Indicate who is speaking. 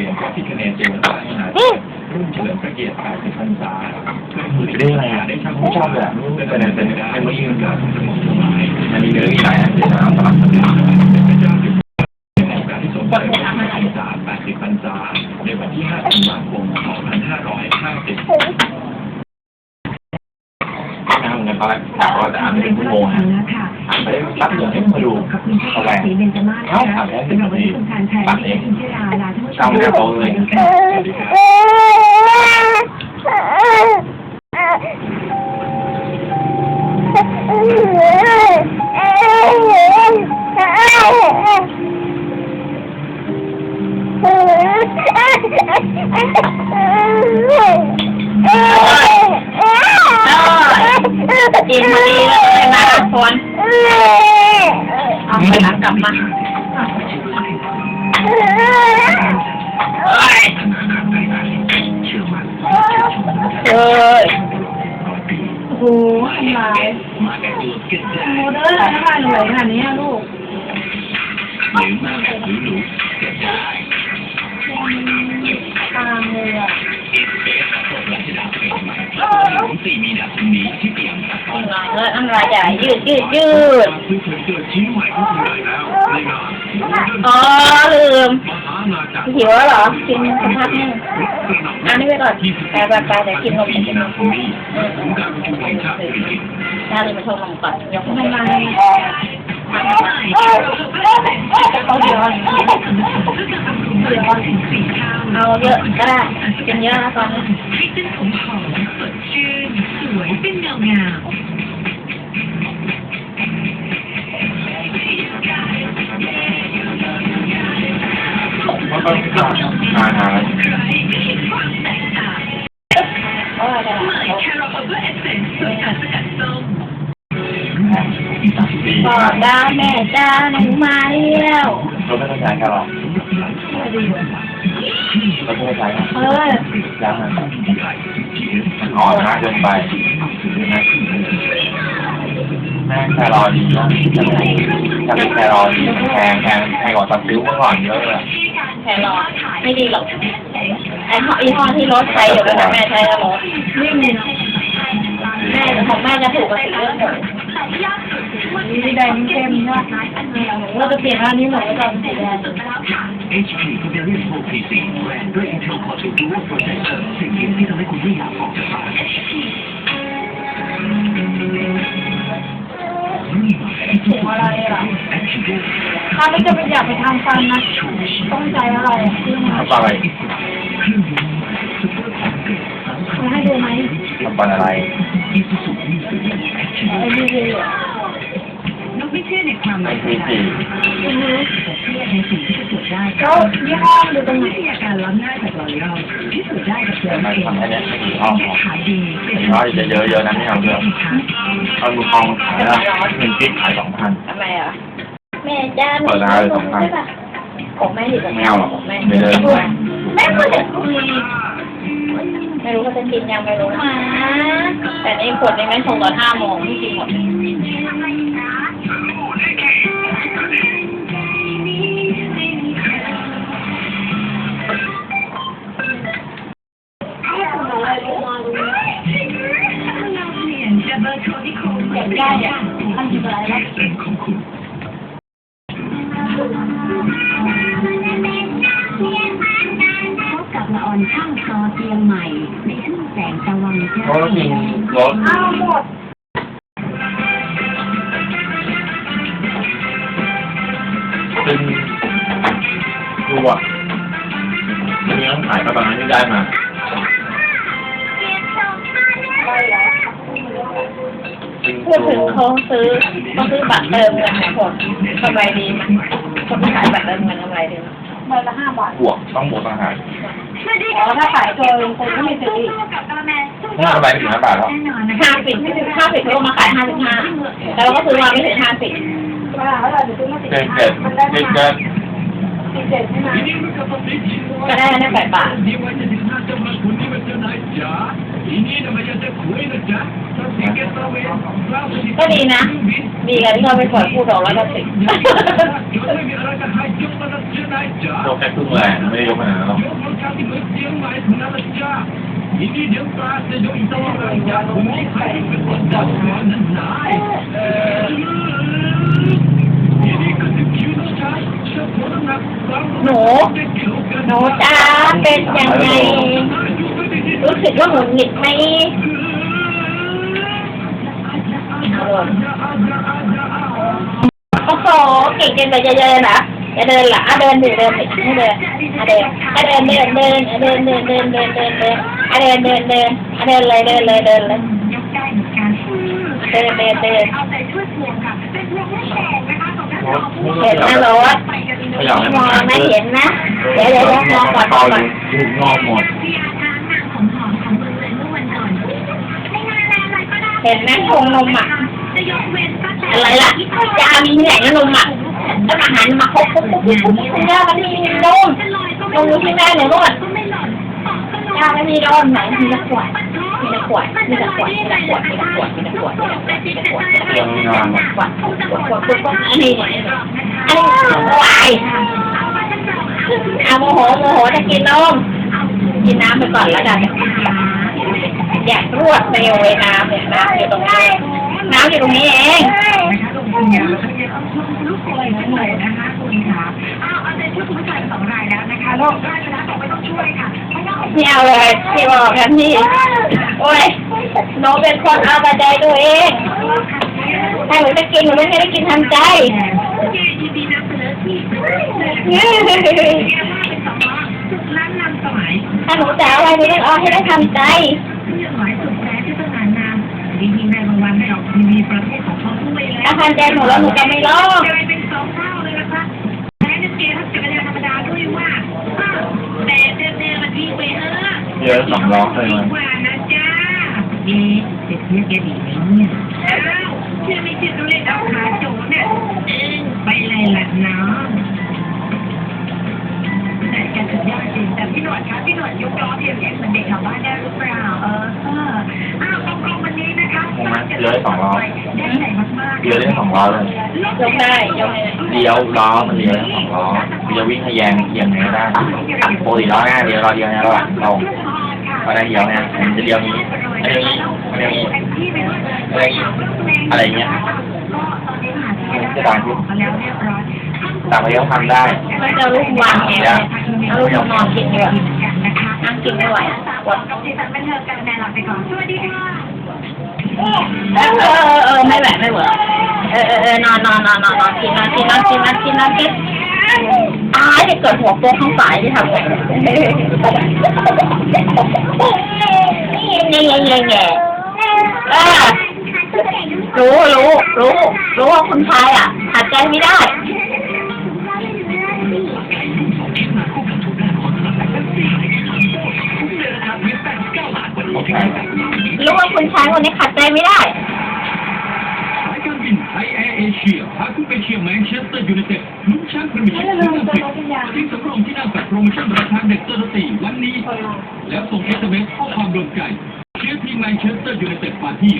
Speaker 1: รียนพระพิคเนศเจวตามหารุ่นเฉลิมพระเกียรติ80พรรษาเพื่อผู้
Speaker 2: ได้ยังไงอะ
Speaker 1: ได้ทำ
Speaker 2: ไม่ชอบเลยอะไม่เป็นไรเป็น
Speaker 1: ได้
Speaker 2: เป็น
Speaker 1: ไม่
Speaker 2: ไม่
Speaker 1: ยื
Speaker 2: ยื
Speaker 1: น
Speaker 2: น
Speaker 1: กา
Speaker 2: กั
Speaker 1: ร
Speaker 2: น
Speaker 1: สมองสมัย
Speaker 2: มันมีเยอะอีกหลายอันเดี๋ยวนะสลับกัน
Speaker 1: พระเจ้าอยู่ในโอกาสที่สมเด็จพระพรรษา80พรรษาในวันที่5ธันวาคม2550
Speaker 2: นั่งกัน ตอนแรกถามว่าจะอ่านเป็นชั่วโมงนะอ่านไปได้แป๊บเดียวให้มาดู
Speaker 3: ขอบคุณค่ะ
Speaker 2: เอาไป
Speaker 3: สีเบญจมาศ
Speaker 2: เอ้า
Speaker 3: นะคะ
Speaker 2: อ่านแล้ว
Speaker 3: สำหรับวันนี้คุณทานแทน
Speaker 2: ตัดเอง
Speaker 3: คุณชิราลาท่านผู้ช
Speaker 2: เจ้ามหน้าโต๊ะเลย
Speaker 4: กลับมาเอ้ยโอ้ทำลายโมเดอร์ทำลายเหน่อยขนาดนี้ลูก
Speaker 1: หรือมากหรือหรูเกิดได้
Speaker 4: ตามเลยอะ
Speaker 1: เอสเอสเปิดรัชดาเป็นม่ถึงสี่มีนาคมนี้ที่เตียง ครั
Speaker 4: น้ำลายเอ้ยน้ำลายใหญ่ยืดยืดยืด
Speaker 1: เพิ่งเคยเกิดชิ้นใหม่ก็คือได้แล้วในงาน
Speaker 4: อ๋อลืม
Speaker 1: มหางานจาก
Speaker 4: หิวแล้วเหรอกินสักพักนึงอันนี้ไปก่อนไปไปไปเดี๋ยวกินนมกินน
Speaker 1: มคมนี้ถึงการประชุมแห่งชาติสิริกิติ์
Speaker 4: น่าเลยมาชมนมก่อนยกขึ้นมาเอาเยอะก็ได้กินเยอะนะตอนนี้
Speaker 3: ให้เส้นผมหอมสดชื่นสวยเป็นเงางา บอมา
Speaker 2: ก
Speaker 4: กได้แม่จ้าหนูมาแล้ว
Speaker 2: รถไม่ต้องใช้กันหรอกรถไม่ต้องใช้นะ
Speaker 4: เออ
Speaker 2: ยังมันอ่อนมากเกินไปนะแม่แครอดีนะถ้าเป็นแครอดีแพงแพงแพงกว่าตัดซิ้วเมื่อก่อนเยอะเลย
Speaker 4: แครอทไม่ดีหรอกไอ้ห้ออีห้อที่รถใช้อยู่แล้วแม่ใช้แล้วรถแม่ของแม่จะถูกกว่าสีเรื่องหมด นี่แดงเข้มใช่ไหมเราจะเปลี่ยนอันนี้หมดแล้วกันสีแดง
Speaker 1: HP Pavilion 4 PC แบรนด์ด้วย Intel Core 2 Dual Processor สิ่งที่ทำให้คุณไม่อยากออกจากบ้าน
Speaker 4: ถึงอะไรอะ
Speaker 1: Activate
Speaker 4: ถ้าไม่จะไปอยากไปทำฟันนะ ต้องใจอะไรอะคือมา
Speaker 2: ทำอะไร
Speaker 4: ให้ดูไหม
Speaker 2: ทำปันอะไร
Speaker 1: Isuzu New Series
Speaker 4: ไอ้ดีดีอะ
Speaker 3: นกไม่เชื่อในความ
Speaker 2: ไม่
Speaker 3: ลับ
Speaker 2: คือสี่
Speaker 3: แต่เชื่อในสิ่งที่พิสูจน์ได้
Speaker 4: แล้วยี่ห้อดูตรงไหน
Speaker 3: วิทยาการล้ำหน้าจากลอรีออลพิสูจน์ได้กับตัว
Speaker 2: แต่
Speaker 3: เอ
Speaker 2: มัน
Speaker 3: ง
Speaker 2: ทำแค่เนี้ยไม่กี่ห้องพอ
Speaker 3: ขายดีเปลี่ยน
Speaker 2: ร้อยจะเยอะเยอะนะไม่เอาเยอะเอามือคลองขายละหนึ่งกิ๊กขายสองพัน
Speaker 4: ทำไมอะแม่จ้า
Speaker 2: เปิดร้านเลยสองพัน
Speaker 4: ใช่ป่ะของแม่อยู่ตรง
Speaker 2: ไม่เอาหรอก
Speaker 4: แม่
Speaker 2: ไม่เดิน
Speaker 4: แม่พูดแต่คุยไม่รู้เขาจะกินยังไม่รู้นะแต่ในขวดในแม่ส่งตอนห้าโมงไม่กินหมด
Speaker 3: ช่างซอเตียงใหม่ในทุ่งแสงตะวันจ้า
Speaker 2: เพราะว่าจริงรถ
Speaker 4: อ้าวหมด
Speaker 2: เป็นดูอะมันยังขายมาตอนนั้นที่ได้มา
Speaker 4: พูดถึงเขาซื้อเขาซื้อบัตรเติมเงินของผมกำไรดีไหมคนที่ขายบัตรเติมเงินกำไรดีไหมเมื่อละห้าบาท
Speaker 2: บวกต้องบวกต่างหาก
Speaker 4: อ๋อถ้าขายตัวเองคงก็ไม่ซื้ออีก
Speaker 2: ถ้ากำไรไม่ถึงห้าบาทหรอก
Speaker 3: แน่นอนนะ
Speaker 4: ห้าสิบห้าสิบเขามาขายห้าสิบห้าแต่เราก็ซื้อมาไม่ถึงห้าสิบ
Speaker 2: เจ็ดเจ็ดเจ็ดเจ็ด
Speaker 4: ก็ได้แค่แปดบาท
Speaker 1: นี่ว่าจะถึงหน้าเจ้ามาคุณนี่มันเจ้านายจ๋าทีนี้นะมันจะคุยนะจ๊ะถ้าสิ่งแกตระเวนเราสิ
Speaker 4: ก็ดีนะ มีไงที่เราไปปอยพูดออกแล้สิ
Speaker 2: โชแค่ครึ่งแรงไม่ได้ยกขนาดนั้นห
Speaker 1: หนูหนู
Speaker 4: จ้าเป็นยังไงรู้สึกว่าหงุดหงิดไหม โอ้โหเก่งจังเลยจะเดินเหรอจะเดินเหรออะเดินดิเดินดิให้เดินอะเดินเดินเดินเดินเดินเดินเดินเดินเดินเดินเดินเดินเดินเดินเลยเดินเลยเดินเลย
Speaker 3: ยกได้เหมือนกัน
Speaker 4: เดินเดินเดิน
Speaker 3: เอาใจช่วยพวงค่ะเป็นพวงแม่แตกนะคะของท่านรองผู้
Speaker 4: เห็นนะรถ
Speaker 3: ไปกันเลย
Speaker 2: ขยับให้
Speaker 4: มอง
Speaker 2: น
Speaker 4: นะเห็นนะเดี๋ยวเดี๋ยวเดี๋ยวมองก่อนมองก่อน
Speaker 2: ถูกงอหมด
Speaker 3: พี่อาทานหนังของหอมของเมืองเลยเมื่อวันก่อนไม่นานอะไรก็ได้
Speaker 4: เห็นไหมชงนมอะ
Speaker 3: จะยกเว้นป้าแตน
Speaker 4: อะไรล่ะยามีที่ไหนนะนมอะแล้วอาหารมาคุกคุกคุกคุกคุกคุกยามันมีนม
Speaker 3: จะลอก็
Speaker 4: น
Speaker 3: ม่
Speaker 4: มอยู่ที่แม่หนูนวด
Speaker 3: ก็ไม่หนออกก็ลอย
Speaker 4: ยาไม่มีนมไหนมีแต่ขวดมีแต่ขวดมีแต่ขวดมีแต่ขวดมีแต่ขวดมีแต่ขวดมีแต่ขวดมีแต่ขวด
Speaker 2: เตียงนอน
Speaker 4: ขวดขวดขวดขวดขวดอันนี้เนี่ยอันนี้วายเอาโมโหโมโหจะกินนมกินน้ำไปก่อนแล้วกันอยากรวดเร็วเลยน้ำเนี่ยน้ำอยู่ตรงนี้ น้ำอยู่ตรงนี้เอง
Speaker 3: นะคะลูกเลยจังเลยนะคะคุณค่ะอ้าวเอาใจช่วยคุณผู้ชายสองรายแล้วนะคะโลกได้ไปแล้วไม่ต้องช่วยค่ะไม่ต้อง
Speaker 4: ไม่เอาเลยที่บอกกันที่โอ้ยหนูเป็นคนเอาแต่ใจตัวเองถ้าหนูจะกินหนูไม่ได้กินทำใจ
Speaker 3: เจดีบีนำเสนอที่เรียกว่าเป็นสองล้อสุดล้านนำสมัย
Speaker 4: ถ้าหนูจะเอาอะไรหนูต้องเอาให้ได้ทำใจ
Speaker 3: วัลให้ออกทีวีประเภทของเขาด้วยแล้
Speaker 4: ถ้าวทำใจหนูแล้วหนูจะไม่ร้อง
Speaker 3: กลายเป็นสองเท่าเลยนะคะแพ้เกมทับจักรยานธรรมดาด้วยว่าแต่เดิมเดิมมันดีไปเออ
Speaker 2: เยอะสองล้อเลย
Speaker 3: ดี
Speaker 2: มัน
Speaker 3: กว่านะจ้าเอ๊ะเด็กเนี้ยแกดีไหมเนี่ยอ้าวเชื่อไม่เชื่อดูเล่นเอาขาโจเนี่ยเออไปเลยล่ะน้องแต่แกสุดยอดจริงแต่พี่หนวดคะพี่หนวดยกล้อเทียมแยกเหมือนเด็กแถวบ้านได้หรือเปล่าเออเอออ้าวตร ได้ใหญ่มากๆ
Speaker 2: เยอะได้สองล้อเลย
Speaker 4: ยกได้ยกได้
Speaker 2: เลี้ยวล้อมันเลี้ยวได้สองล้อมันจะวิ่งทะแยงเอียงไหนก็ได้ปกติล้อหน้าเลี้ยวล้อเดียวนะระหว่างตรงก็ได้เลี้ยวนะมันจะเลี้ยวนี้ไอ้เลี้ยวนี้ไอ้เลี้ยวนี้ไอ้เลี้ยวนี้อะไรเงี้ยจะตามที่ต่างประเทศเขาทำได้
Speaker 4: ไม่จะลูกวางแอบเอาลูกนอนกินเยอะนั่งกินไม่ไหวปวด
Speaker 3: กับสีสันบันเทิงกันแนนหลับไปก่อนสวัสดีค่ะ
Speaker 4: เออเออเออไม่แหวะไม่เหวอเออเออเออนอนนอนนอนนอนนอนกินนอนกินนอนกินนอนกินนอนกินตายจะเกิดหัวโปกข้างฝ่ายที่ทำไงเงี้ยเงี้ยเงี้ยเงี้ยเออรู้รู้รู้รู้ว่าคุณชายอะหัดใจไม่ได้ รู้ว่าคุณชายคนนี้ขัดใจไม่ได้
Speaker 1: สายการบินไทยแอร์เอเชียพาคุณไปเชียร์แมนเชสเตอร์ยูไนเต็ดลุ้นแชมป์พรีเมียร์ลีกอังกฤษที่สำรองที่นั่งกับโปรโมชั่นราคาเด็กเตอร์ตีวันนี้ แล้วส่งเอสเอ็มเอสข้อความโดนใจเชียร์ทีมแมนเชสเตอร์ยูไนเต็ดมาที่